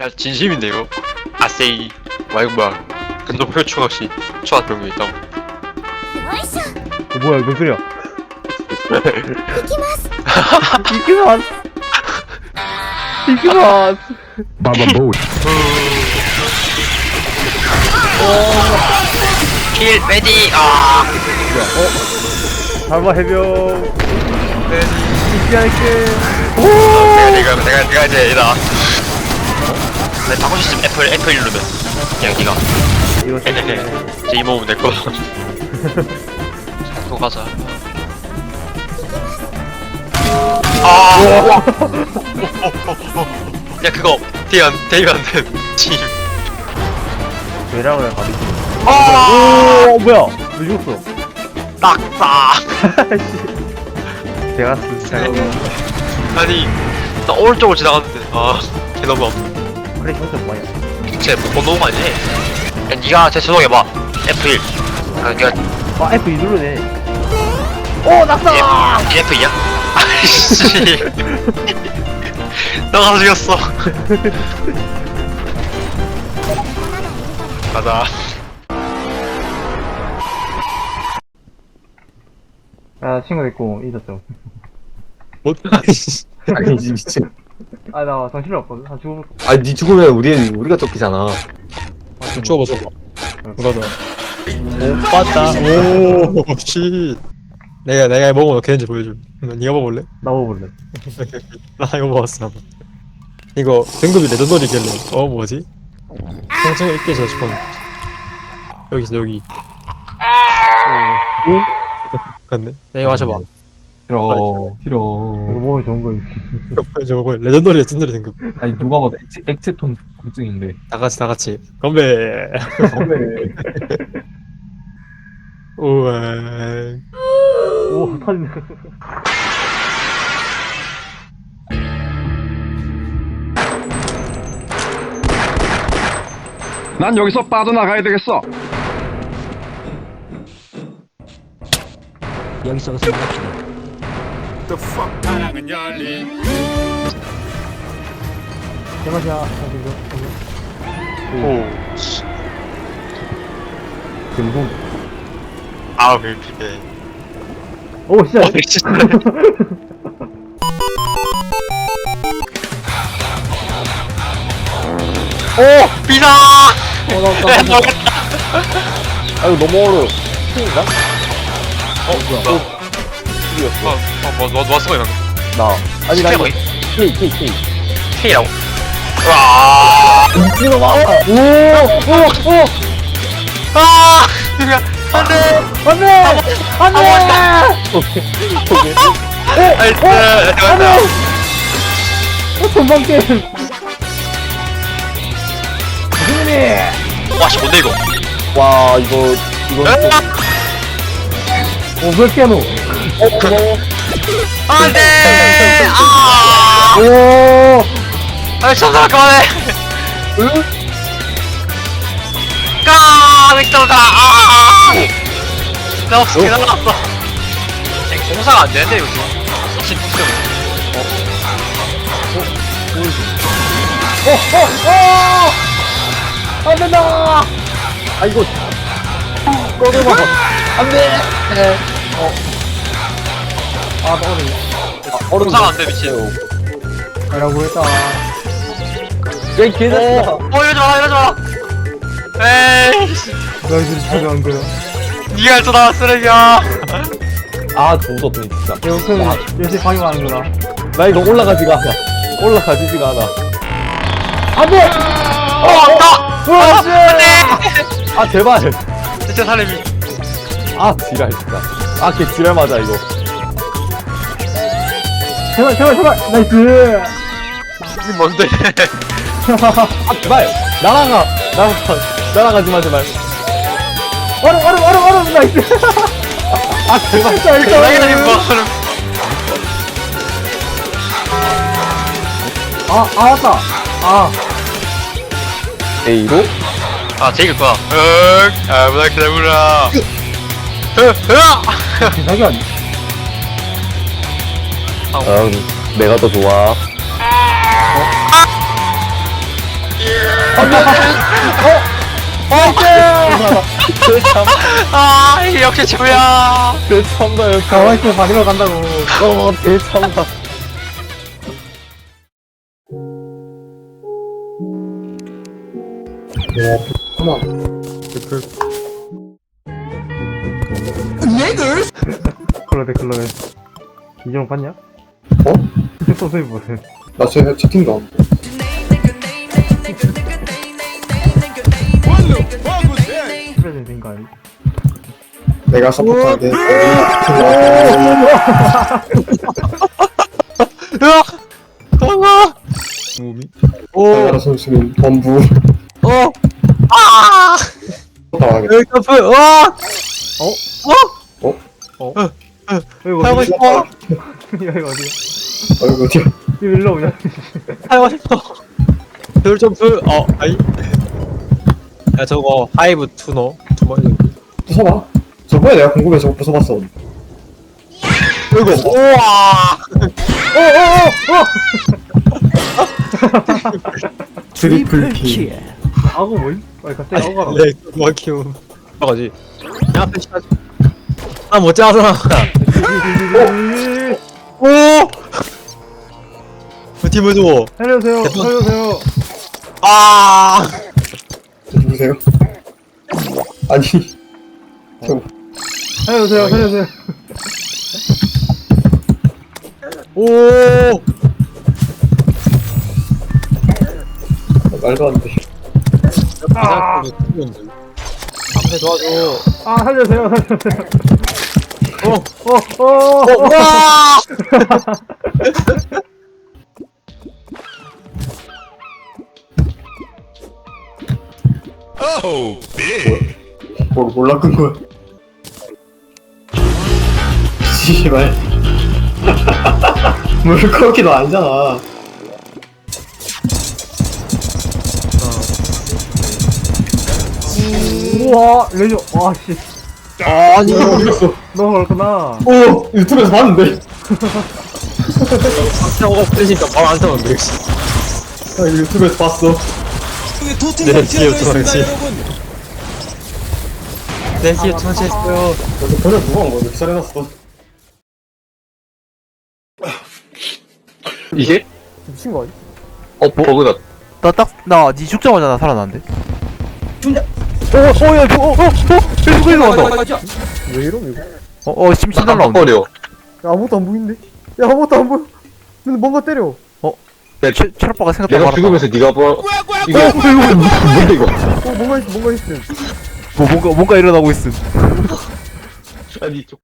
야 진심인데 이거? 아세이. 와이 뭐야? 근동 혈충학시 초아 그런 거 있다고? 어, 뭐야 무슨 소리야? 이기만 이기만 마마 보 킬 빼디. 아. 어? 마마 해병. 빼디. 이기할게. 오 어, 내가 내가 내가 이제 이다. 내 바꿀 수 있으면 애플 애플 누르면. 그냥 니가 이거 헤헤헤 제 이모면 내거. 또 가자. 아! 야 그거 대안 대안된 팀 대량을 가리키 아! 오 뭐야? 왜 죽었어? 낙사 제가스 잘 아니 나 오른쪽으로 지나갔는데. 아 개 너무 그래 형태 뭐야? 쟤못 놓은 거 아니지? 야 니가 제 수동해봐. F1 아 니가 아 F2 누르네. 오 낙사! 얘 F2야? 아이씨. 너가 죽였어. 가자. 아 친구 있고 잊었죠 아니지 미친. 아 나 정신이 없거든 아 죽어 아니 니 죽으면 우리 우리가 쫓기잖아. 쫓아봐 쫓아봐 가자 오 빠따 오씨. 내가 내가 먹어 걔는지 보여줘. 니가 먹을래? 나와볼래. 나 이거 먹었어 이거 등급이 레전더리길래. 어 뭐지? 평생 있겠어 싶었는데 여기 있어 여기. 오? 갔네. 내가 마셔봐 싫어 싫어. 이거 먹으면 좋은 거지. 저거 뭐야. 레전더리 레전더리 등급 아니 누가 봐도 엑스, 엑스톤 공증인데. 다 같이 다 같이. 건배. 왜? 우와 오 터진다 난 여기서 빠져나가야 되겠어. 대마시야. 오. 금붕 아우 밀피네 오 진짜 오! 비상! 아이고 너무 어려워 어 뭐야 어뭐 뭐, 뭐 쓰고 있는 나 아니 나 이거? K K K. K라고? 와. 미친놈아 오오 오! 아! 안돼! 안돼! 안돼! 오케이 오케이. 나이스! 안돼! 어, 전방 게임. 무슨일이 와씨 뭔데 이거? 와 이거 이거 오몇 개노 어 고마워 안돼! 아! 오 아니 천사 그만해! 응? 까! 맥주다! 아! 나 없어 개 날라갔어 공사가 안 되는데 이거 지금 진짜 오오오 안 된다 아 이거 꺼내봐 안돼 어 아 떨어져 아 얼음 공사가 안돼 미친 가라고 했다 얘 개새끼야 어 이러지 마라 이러지 마라 에이 너희들이 찾아온 거야 니가 했잖아 쓰레기야 아 조졌네 진짜. 영수는 열심히 방해하는 거다 나 이거 올라가지가 않아. 올라가지가 않아. 안돼 어 왔다! 으아씨 아 제발. 진짜 사람이 아 지랄 진짜. 아걔 지랄 맞아 이거. 제발 제발 제발! 나이스! 이게 뭔데? 아 제발. 날아가. 날아가. 날아가지 마 제발. 얼음 얼음 얼음 얼음! 나이스! 아 제발. 나이스 나이가 뭐 하는 아, 아 맞다. 아. A로? 아 제일 거야 응 아무나 기다려라. 으아 자기 아니 응. 내가 더 좋아. 아 역시 최고야 대참다 여기 가만히 있으면 반이로 간다고. 어 대참다 클럽에 클럽에. 이정 봤냐? 어? 소리 보세요. 나 제, 채팅도 안 봐. 스프레드 된거 아니? 내가 으악! 도망가! 무미? 오! 나가라 선수는 범부 어! 아! 서포트하게 여기 점프! 와! 여기 하고 어디? 싶어! 여기 어디야? 어이구 어디야 일로 오냐? 하고 싶어! 별 점프! 어, 아이. 야, 저거, 하이브 투너? 투머? 부숴봐 저번에 내가 궁금해서 부숴봤어 이거, 우와! 트리플 킬 아고 뭐임? 아니 갑자기 아고 가라. 네, 그거 키움. 나가지. 야, 앞에 시간. 아, 못 짜잖아. 오! 어디 보죠? 살려주세요. 살려주세요. 아! 누구세요? 아니 저 살려주세요. 살려주세요. 오! 말도 안 돼 아! 앞에 도와줘. 아 살려주세요. 살려주세요. 어! 어, 어, 어, 와! 뭘 몰라 끈 거야 씨발 물고기도 아니잖아 우와 레이저. 와 씨. 아니, 모르겠어 너무 그렇구나. 오 유튜브에서 봤는데 박태호가 풀리니까 바로 안 타면 되겠어. 아, 이거 유튜브에서 봤어 네, 뒤에 도망치. 네, 뒤에 도망치했어요. 근데 전혀 누가 온 거야 잘해놨어 이게? 미친 거 아니? 어 버그다 나 딱, 나, 니 죽자마자 나 살아났는데? 어, 어, 야, 어, 어, 어, 계속 계속 간다. 왜 이럼 이거? 어, 어, 심신 날라온다. 버려 야, 아무것도 안 보이는데? 야, 아무것도 안 보여. 근데 뭔가 때려. 최- 체력바가 생각보다 내가 많았다. 죽으면서 네가 버 이거 뭔데 이거 어, 뭔가 있어, 뭔가 있어. 뭐, 뭔가, 뭔가 일어나고 있음. 아니 저